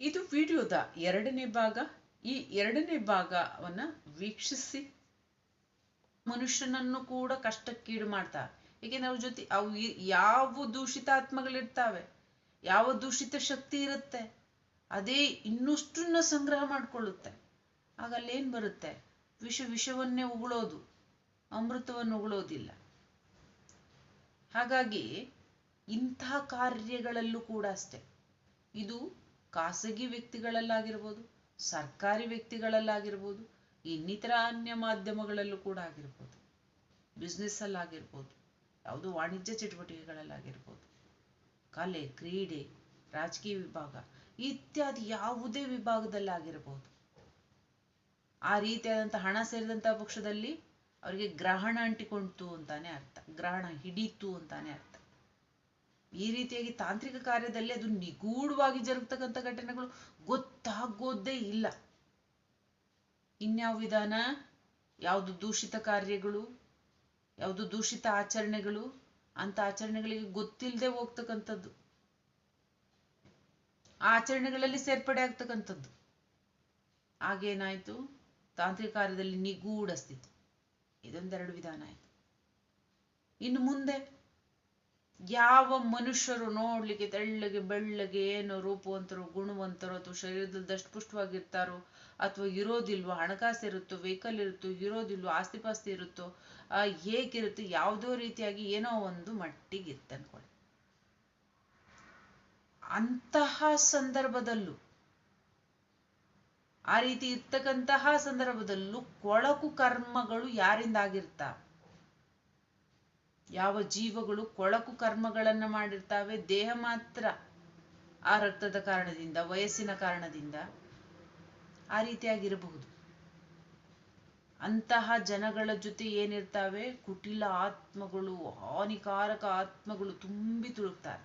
ಇದು ವಿಡಿಯೋದ ಎರಡನೇ ಭಾಗ. ಈ ಎರಡನೇ ಭಾಗವನ್ನ ವೀಕ್ಷಿಸಿ ಮನುಷ್ಯನನ್ನು ಕೂಡ ಕಷ್ಟಕ್ಕೀಡು ಮಾಡ್ತಾರೆ ಏಕೆಂದ್ರೆ ಅವ್ರ ಜೊತೆ ಅವು ಯಾವ ದೂಷಿತ ಆತ್ಮಗಳಿರ್ತಾವೆ ಯಾವ ದೂಷಿತ ಶಕ್ತಿ ಇರುತ್ತೆ, ಅದೇ ಇನ್ನಷ್ಟನ್ನ ಸಂಗ್ರಹ ಮಾಡಿಕೊಳ್ಳುತ್ತೆ. ಆಗ ಅಲ್ಲೇನ್ ಬರುತ್ತೆ? ವಿಷ ವಿಷವನ್ನೇ ಉಗುಳೋದು, ಅಮೃತವನ್ನು ಉಗುಳೋದಿಲ್ಲ. ಹಾಗಾಗಿ ಇಂತಹ ಕಾರ್ಯಗಳಲ್ಲೂ ಕೂಡ ಅಷ್ಟೆ. ಇದು ಖಾಸಗಿ ವ್ಯಕ್ತಿಗಳಲ್ಲಾಗಿರ್ಬೋದು, ಸರ್ಕಾರಿ ವ್ಯಕ್ತಿಗಳಲ್ಲಾಗಿರ್ಬೋದು, ಇನ್ನಿತರ ಅನ್ಯ ಮಾಧ್ಯಮಗಳಲ್ಲೂ ಕೂಡ ಆಗಿರ್ಬೋದು ಬಿಸ್ನೆಸ್ ಅಲ್ಲಾಗಿರ್ಬೋದು, ಯಾವುದು ವಾಣಿಜ್ಯ ಚಟುವಟಿಕೆಗಳಲ್ಲಾಗಿರ್ಬೋದು, ಕಲೆ, ಕ್ರೀಡೆ, ರಾಜಕೀಯ ವಿಭಾಗ, ಇತ್ಯಾದಿ ಯಾವುದೇ ವಿಭಾಗದಲ್ಲಾಗಿರ್ಬೋದು. ಆ ರೀತಿಯಾದಂಥ ಹಣ ಸೇರಿದಂಥ ಪಕ್ಷದಲ್ಲಿ ಅವರಿಗೆ ಗ್ರಹಣ ಅಂಟಿಕೊಂಡಿತು ಅಂತಾನೆ ಅರ್ಥ, ಗ್ರಹಣ ಹಿಡೀತು ಅಂತಾನೆ ಅರ್ಥ. ಈ ರೀತಿಯಾಗಿ ತಾಂತ್ರಿಕ ಕಾರ್ಯದಲ್ಲಿ ಅದು ನಿಗೂಢವಾಗಿ ಜರುಗ್ತಕ್ಕಂಥ ಘಟನೆಗಳು ಗೊತ್ತಾಗೋದೇ ಇಲ್ಲ. ಇನ್ಯಾವ ವಿಧಾನ? ಯಾವುದು ದೂಷಿತ ಕಾರ್ಯಗಳು? ಯಾವುದು ದೂಷಿತ ಆಚರಣೆಗಳು? ಅಂತ ಆಚರಣೆಗಳಿಗೆ ಗೊತ್ತಿಲ್ಲದೆ ಹೋಗ್ತಕ್ಕಂಥದ್ದು. ಆಚರಣೆಗಳಲ್ಲಿ ಸೇರ್ಪಡೆ ಆಗ್ತಕ್ಕಂಥದ್ದು. ಆಗೇನಾಯ್ತು ತಾಂತ್ರಿಕ ಕಾರ್ಯದಲ್ಲಿ ನಿಗೂಢ ಸ್ಥಿತಿ. ಇದೊಂದೆರಡು ವಿಧಾನ ಆಯ್ತು. ಇನ್ನು ಮುಂದೆ ಯಾವ ಮನುಷ್ಯರು ನೋಡ್ಲಿಕ್ಕೆ ತೆಳ್ಳಗೆ ಬೆಳ್ಳಗೆ ಏನು ರೂಪವಂತರು, ಗುಣವಂತರು ಅಥವಾ ಶರೀರದಲ್ಲಿ ದಷ್ಟಪುಷ್ಟವಾಗಿರ್ತಾರೋ ಅಥವಾ ಇರೋದಿಲ್ವೋ, ಹಣಕಾಸು ಇರುತ್ತೋ ವೆಹಿಕಲ್ ಇರುತ್ತೋ, ಇರೋದಿಲ್ವೋ ಆಸ್ತಿ ಪಾಸ್ತಿ ಇರುತ್ತೋ ಹೇಗಿರುತ್ತೆ, ಯಾವುದೋ ರೀತಿಯಾಗಿ ಏನೋ ಒಂದು ಮಟ್ಟಿಗೆ ಅನ್ಕೊಳ್ಳಿ. ಅಂತಹ ಸಂದರ್ಭದಲ್ಲೂ, ಆ ರೀತಿ ಇರ್ತಕ್ಕಂತಹ ಸಂದರ್ಭದಲ್ಲೂ ಕೊಳಕು ಕರ್ಮಗಳು ಯಾರಿಂದ ಆಗಿರ್ತಾವ ಯಾವ ಜೀವಗಳು ಕೊಳಕು ಕರ್ಮಗಳನ್ನು ಮಾಡಿರ್ತಾವೆ, ದೇಹ ಮಾತ್ರ ಆ ರಕ್ತದ ಕಾರಣದಿಂದ, ವಯಸ್ಸಿನ ಕಾರಣದಿಂದ ಆ ರೀತಿಯಾಗಿರಬಹುದು. ಅಂತಹ ಜನಗಳ ಜೊತೆ ಏನಿರ್ತಾವೆ, ಕುಟಿಲ ಆತ್ಮಗಳು, ಹಾನಿಕಾರಕ ಆತ್ಮಗಳು ತುಂಬಿ ತುಳುಕ್ತಾ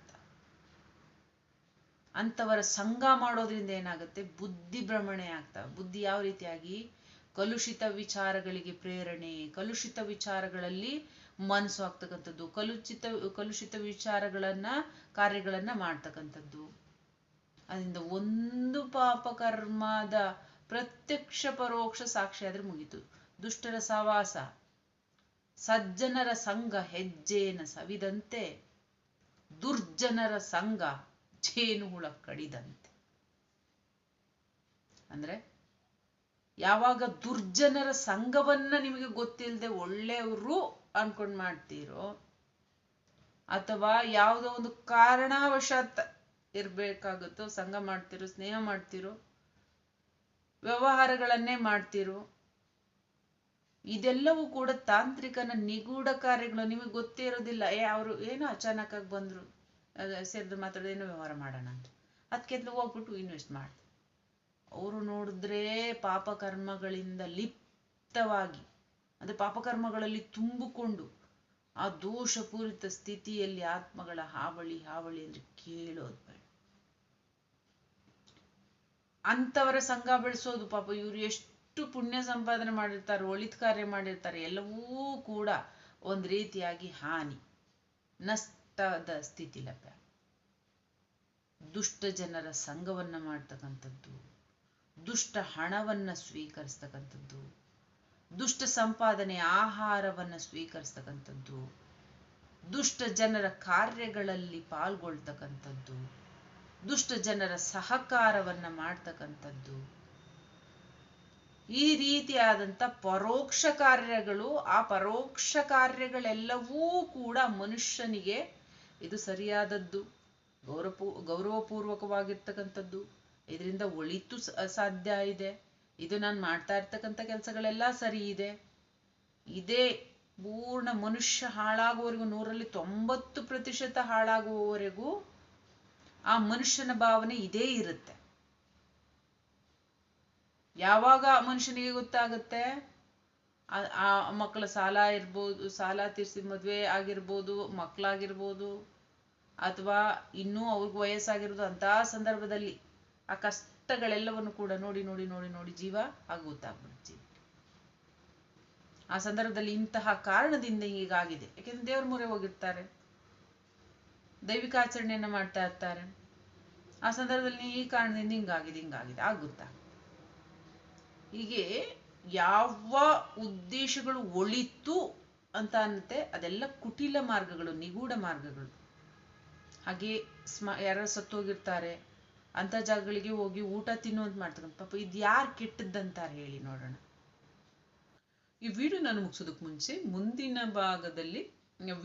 ಅಂತವರ ಸಂಘ ಮಾಡೋದ್ರಿಂದ ಏನಾಗುತ್ತೆ, ಬುದ್ಧಿ ಭ್ರಮಣೆ ಆಗ್ತವೆ ಬುದ್ಧಿ ಯಾವ ರೀತಿಯಾಗಿ? ಕಲುಷಿತ ವಿಚಾರಗಳಿಗೆ ಪ್ರೇರಣೆ, ಕಲುಷಿತ ವಿಚಾರಗಳಲ್ಲಿ ಮನಸ್ಸು ಆಗ್ತಕ್ಕಂಥದ್ದು ಕಲುಚಿತ, ಕಲುಷಿತ ವಿಚಾರಗಳನ್ನ, ಕಾರ್ಯಗಳನ್ನ ಮಾಡ್ತಕ್ಕಂಥದ್ದು. ಅದರಿಂದ ಒಂದು ಪಾಪಕರ್ಮದ ಪ್ರತ್ಯಕ್ಷ ಪರೋಕ್ಷ ಸಾಕ್ಷಿ ಆದ್ರೆ ಮುಗೀತು. ದುಷ್ಟರ ಸವಾಸ ಸಜ್ಜನರ ಸಂಘ ಹೆಜ್ಜೇನ ಸವಿದಂತೆ, ದುರ್ಜನರ ಸಂಘ ಜೇನು ಹುಳ ಕಡಿದಂತೆ. ಅಂದ್ರೆ ಯಾವಾಗ ದುರ್ಜನರ ಸಂಘವನ್ನ ನಿಮಗೆ ಗೊತ್ತಿಲ್ಲದೆ ಒಳ್ಳೆಯವರು ಅನ್ಕೊಂಡ್ ಮಾಡ್ತೀರೋ ಅಥವಾ ಯಾವುದೋ ಒಂದು ಕಾರಣವಶಾತ್ ಇರ್ಬೇಕಾಗುತ್ತೋ, ಸಂಘ ಮಾಡ್ತಿರೋ, ಸ್ನೇಹ ಮಾಡ್ತಿರೋ, ವ್ಯವಹಾರಗಳನ್ನೇ ಮಾಡ್ತಿರೋ, ಇದೆಲ್ಲವೂ ಕೂಡ ತಾಂತ್ರಿಕನ ನಿಗೂಢ ಕಾರ್ಯಗಳು. ನಿಮಗೆ ಗೊತ್ತೇ ಇರೋದಿಲ್ಲ, ಏ, ಅವರು ಏನೋ ಅಚಾನಕ್ ಆಗಿ ಬಂದ್ರು ಸೇರಿದ್ರು ಮಾತಾಡೋದು ಏನೋ ವ್ಯವಹಾರ ಮಾಡೋಣ ಅಂತ. ಅದಕ್ಕೆ ಹೋಗ್ಬಿಟ್ಟು ಇನ್ವೆಸ್ಟ್ ಮಾಡ್ತಾರೆ. ಅವರು ನೋಡಿದ್ರೆ ಪಾಪಕರ್ಮಗಳಿಂದ ಲಿಪ್ತವಾಗಿ ಅಂದ್ರೆ ಪಾಪಕರ್ಮಗಳಲ್ಲಿ ತುಂಬಿಕೊಂಡು ಆ ದೋಷಪೂರಿತ ಸ್ಥಿತಿಯಲ್ಲಿ ಆತ್ಮಗಳ ಹಾವಳಿ ಹಾವಳಿ ಅಂದ್ರೆ ಕೇಳೋದು ಬೇಡ. ಅಂತವರ ಸಂಘ ಬೆಳೆಸೋದು ಪಾಪ, ಇವರು ಎಷ್ಟು ಪುಣ್ಯ ಸಂಪಾದನೆ ಮಾಡಿರ್ತಾರೆ, ಒಳಿತ್ ಕಾರ್ಯ ಮಾಡಿರ್ತಾರೆ, ಎಲ್ಲವೂ ಕೂಡ ಒಂದ್ ರೀತಿಯಾಗಿ ಹಾನಿ. ನಷ್ಟದ ಸ್ಥಿತಿ ಲಭ್ಯ. ದುಷ್ಟ ಜನರ ಸಂಘವನ್ನ ಮಾಡ್ತಕ್ಕಂಥದ್ದು, ದುಷ್ಟ ಹಣವನ್ನ ಸ್ವೀಕರಿಸ್ತಕ್ಕಂಥದ್ದು ದುಷ್ಟ ಸಂಪಾದನೆ ಆಹಾರವನ್ನ ಸ್ವೀಕರಿಸ್ತಕ್ಕಂಥದ್ದು, ದುಷ್ಟ ಜನರ ಕಾರ್ಯಗಳಲ್ಲಿ ಪಾಲ್ಗೊಳ್ತಕ್ಕಂಥದ್ದು, ದುಷ್ಟ ಜನರ ಸಹಕಾರವನ್ನ ಮಾಡ್ತಕ್ಕಂಥದ್ದು. ಈ ರೀತಿಯಾದಂಥ ಪರೋಕ್ಷ ಕಾರ್ಯಗಳು, ಆ ಪರೋಕ್ಷ ಕಾರ್ಯಗಳೆಲ್ಲವೂ ಕೂಡ ಮನುಷ್ಯನಿಗೆ ಇದು ಸರಿಯಾದದ್ದು. ಗೌರವ ಗೌರವಪೂರ್ವಕವಾಗಿರ್ತಕ್ಕಂಥದ್ದು. ಇದರಿಂದ ಒಳಿತು ಸಾಧ್ಯ ಇದೆ. ಇದು ನಾನು ಮಾಡ್ತಾ ಇರ್ತಕ್ಕಂಥ ಕೆಲಸಗಳೆಲ್ಲ ಸರಿ ಇದೆ. ಇದೇ ಪೂರ್ಣ ಮನುಷ್ಯ ಹಾಳಾಗುವವರೆಗೂ, ನೂರಲ್ಲಿ ತೊಂಬತ್ತು ಪ್ರತಿಶತ ಹಾಳಾಗುವವರೆಗೂ ಆ ಮನುಷ್ಯನ ಭಾವನೆ ಇದೇ ಇರುತ್ತೆ. ಯಾವಾಗ ಮನುಷ್ಯನಿಗೆ ಗೊತ್ತಾಗುತ್ತೆ? ಆ ಮಕ್ಕಳ ಸಾಲ ಇರ್ಬೋದು, ಸಾಲ ತೀರಿಸಿ ಮದುವೆ ಆಗಿರ್ಬೋದು ಮಕ್ಕಳಾಗಿರ್ಬೋದು ಅಥವಾ ಇನ್ನೂ ಅವ್ರಿಗೆ ವಯಸ್ಸಾಗಿರೋದು ಅಂತ ಸಂದರ್ಭದಲ್ಲಿ ಆ ಕಷ್ಟಗಳೆಲ್ಲವನ್ನು ಕೂಡ ನೋಡಿ ನೋಡಿ ನೋಡಿ ನೋಡಿ ಜೀವ ಆಗ ಗೊತ್ತಾಗ್ಬಿಡುತ್ತೆ ಆ ಸಂದರ್ಭದಲ್ಲಿ ಇಂತಹ ಕಾರಣದಿಂದ ಹೀಗಾಗಿದೆ. ಯಾಕೆಂದ್ರೆ ದೇವರ ಮೊರೆ ಹೋಗಿರ್ತಾರೆ. ದೈವಿಕ ಆಚರಣೆಯನ್ನ ಮಾಡ್ತಾ ಇರ್ತಾರೆ. ಆ ಸಂದರ್ಭದಲ್ಲಿ ಈ ಕಾರಣದಿಂದ ಹಿಂಗಾಗಿದೆ ಹಿಂಗಾಗಿದೆ ಆಗುತ್ತಾ ಹೀಗೆ ಯಾವ ಉದ್ದೇಶಗಳು ಒಳಿತು ಅಂತ ಅನ್ನತ್ತೆ, ಅದೆಲ್ಲ ಕುಟಿಲ ಮಾರ್ಗಗಳು, ನಿಗೂಢ ಮಾರ್ಗಗಳು. ಹಾಗೆ ಸ್ಮ, ಯಾರು ಸತ್ತೋಗಿರ್ತಾರೆ ಅಂತ ಜಾಗಗಳಿಗೆ ಹೋಗಿ ಊಟ ತಿನ್ನುವಂತ ಮಾಡ್ತಾರೆ ಪಾಪ ಇದು ಯಾರು ಕೆಟ್ಟದ್ದಂತಾರೆ ಹೇಳಿ ನೋಡೋಣ. ಈ ವಿಡಿಯೋ ನಾನು ಮುಗಿಸೋದಕ್ಕೆ ಮುಂಚೆ ಮುಂದಿನ ಭಾಗದಲ್ಲಿ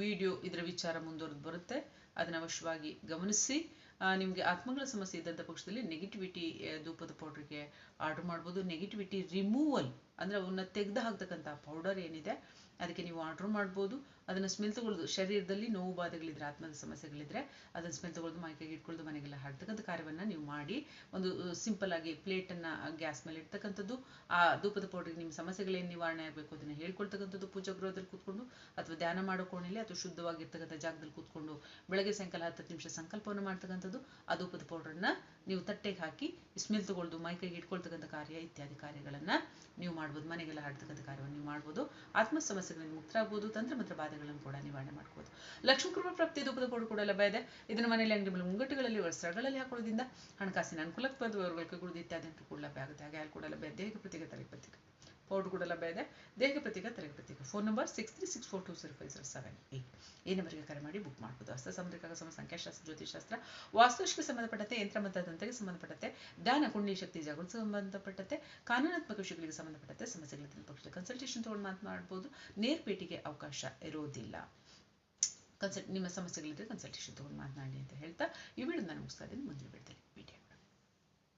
ವಿಡಿಯೋ ಇದರ ವಿಚಾರ ಮುಂದುವರೆದು ಬರುತ್ತೆ. ಅದನ್ನ ಅವಶ್ಯವಾಗಿ ಗಮನಿಸಿ. ನಿಮಗೆ ನಿಮ್ಗೆ ಆತ್ಮಗಳ ಸಮಸ್ಯೆ ಇದ್ದಂಥ ಪಕ್ಷದಲ್ಲಿ ನೆಗೆಟಿವಿಟಿ ಧೂಪದ ಪೌಡ್ರಿಗೆ ಆರ್ಡರ್ ಮಾಡ್ಬೋದು. ನೆಗೆಟಿವಿಟಿ ರಿಮೂವಲ್ ಅಂದ್ರೆ ಅವನ್ನ ತೆಗೆದು ಹಾಕ್ತಕ್ಕಂಥ ಪೌಡರ್ ಏನಿದೆ, ಅದಕ್ಕೆ ನೀವು ಆರ್ಡರ್ ಮಾಡ್ಬೋದು. ಅದನ್ನ ಸ್ಮೆಲ್ ತಗೊಳ್ಳೋದು ಶರೀರದಲ್ಲಿ ನೋವು ಬಾಧೆಗಳಿದ್ರೆ, ಆತ್ಮದ ಸಮಸ್ಯೆಗಳಿದ್ರೆ, ಅದನ್ನ ಸ್ಮೆಲ್ ತಗೊಳ್ಳೋದು ಮೈಕೈಗೆ ಇಟ್ಕೊಳ್ಳೋದು ಮನೆಗೆಲ್ಲ ಹಾಡ್ತಕ್ಕಂಥ ಕಾರ್ಯವನ್ನ ನೀವು ಮಾಡಿ. ಒಂದು ಸಿಂಪಲ್ ಆಗಿ ಪ್ಲೇಟನ್ನು ಗ್ಯಾಸ್ ಮೇಲೆ ಇಡ್ತಕ್ಕಂಥದ್ದು, ಆ ಧೂಪದ ಪೌಡರ್ ನಿಮ್ಮ ಸಮಸ್ಯೆಗಳೇನು ನಿವಾರಣೆ ಆಗಬೇಕು ಅದನ್ನ ಹೇಳ್ಕೊಳ್ತಕ್ಕಂಥದ್ದು ಪೂಜಾ ಗೃಹದಲ್ಲಿ ಕೂತ್ಕೊಂಡು, ಅಥವಾ ಧ್ಯಾನ ಮಾಡೋ ಕೋಣೆಯಲ್ಲಿ ಅಥವಾ ಶುದ್ಧವಾಗಿರ್ತಕ್ಕಂಥ ಜಾಗದಲ್ಲಿ ಕೂತ್ಕೊಂಡು ಬೆಳಗ್ಗೆ ಸಾಯಂಕಾಲ ಹತ್ತು ನಿಮಿಷ ಸಂಕಲ್ಪವನ್ನು ಮಾಡ್ತಕ್ಕಂಥದ್ದು, ಆ ಧೂಪದ ಪೌಡರ್ನ ನೀವು ತಟ್ಟೆಗೆ ಹಾಕಿ ಸ್ಮೆಲ್ ತಗೊಳ್ಳೋದು ಮೈಕೈಗೆ ಇಟ್ಕೊಳ್ತಕ್ಕಂಥ ಕಾರ್ಯ ಇತ್ಯಾದಿ ಕಾರ್ಯಗಳನ್ನ ನೀವು ಮಾಡ್ಬೋದು, ಮನೆಗೆಲ್ಲ ಹಾಡ್ತಕ್ಕಂಥ ಕಾರ್ಯವನ್ನು ನೀವು ಮಾಡ್ಬೋದು ಆತ್ಮ ಸಮಸ್ಯೆಗಳಿಂದ ಮುಕ್ತರಾಗ್ಬೋದು ತಂತ್ರ ಮಂತ್ರ ಬಾಧೆಗಳನ್ನು ಕೂಡ ನಿವಾರಣೆ ಮಾಡ್ಬೋದು. ಲಕ್ಷ್ಮೀ ಕೃಪಾ ಪ್ರಾಪ್ತಿ ರೂಪದ ಕೋಡು ಕೂಡ ಲಭ್ಯ ಇದೆ. ಇದನ್ನು ಮನೆಯಲ್ಲಿ ಅಂಗಡಿ ಮೇಲೆ ಮುಂಗಟ್ಟುಗಳಲ್ಲಿ ವಸ್ತ್ರಗಳಲ್ಲಿ ಹಾಕೊಳ್ಳೋದ್ರಿಂದ ಹಣಕಾಸಿನ ಅನುಕೂಲಕ್ಕೆ ಬರುವವರುಗಳ ಕೈಗೊಳ್ಳೋದು ಇತ್ಯಾದಿ ಕೂಡ ಲಭ್ಯ ಆಗುತ್ತೆ. ಹಾಗೆ ಅಲ್ಲಿ ಕೂಡ ಲಭ್ಯ. ದೇಹ ಪ್ರತಿಗೆ ತಲೆ ಪ್ರತಿಗೆ ಪೌಡರ್ ಕೂಡ ಲಭ್ಯ ಇದೆ ದೇಹ ಪ್ರತೀಕ ತಲೆಗೆ ಪ್ರತೀಕ phone number six three six four two zero five zero seven eight ಈ ನಂಬರ್ಗೆ ಕರೆ ಮಾಡಿ ಬುಕ್ ಮಾಡ್ಬೋದು. ಹಸ್ತ ಸಮುದ್ರ ಸಮ ಸಂಖ್ಯಾಶಾಸ್ತ್ರ ಜ್ಯೋತಿಷಾಸ್ತ್ರ ವಾಸ್ತುಶಿಲ್ಪಕ್ಕೆ ಸಂಬಂಧಪಟ್ಟಂತೆ, ಯಂತ್ರ ಮತ್ತು ಸಂಬಂಧಪಟ್ಟಂತೆ, ದಾನ ಕುಂಡಲಿ ಶಕ್ತಿ ಜಾಗೃತಿ ಸಂಬಂಧಪಟ್ಟಂತೆ, ಕಾನೂನಾತ್ಮಕ ವಿಷಯಗಳಿಗೆ ಸಂಬಂಧಪಟ್ಟಂತೆ, ಸಮಸ್ಯೆಗಳ ಪಕ್ಷದ ಕನ್ಸಲ್ಟೇಷನ್ ತಗೊಂಡು ಮಾತನಾಡ್ಬೋದು ನೇರ್ಪೇಟಿಗೆ ಅವಕಾಶ ಇರೋದಿಲ್ಲ. ಕನ್ಸಲ್ಟ್ ನಿಮ್ಮ ಸಮಸ್ಯೆಗಳಿದ್ರೆ ಕನ್ಸಲ್ಟೇಷನ್ ತಗೊಂಡು ಮಾತನಾಡಿ ಅಂತ ಹೇಳ್ತಾ, ಈ ವಿಡಿಯೋ ನಾನು ಮುಗಿಸ್ತಾ ಇದ್ದೀನಿ. ಮುಂದಿನ ಬಿಡ್ತೇನೆ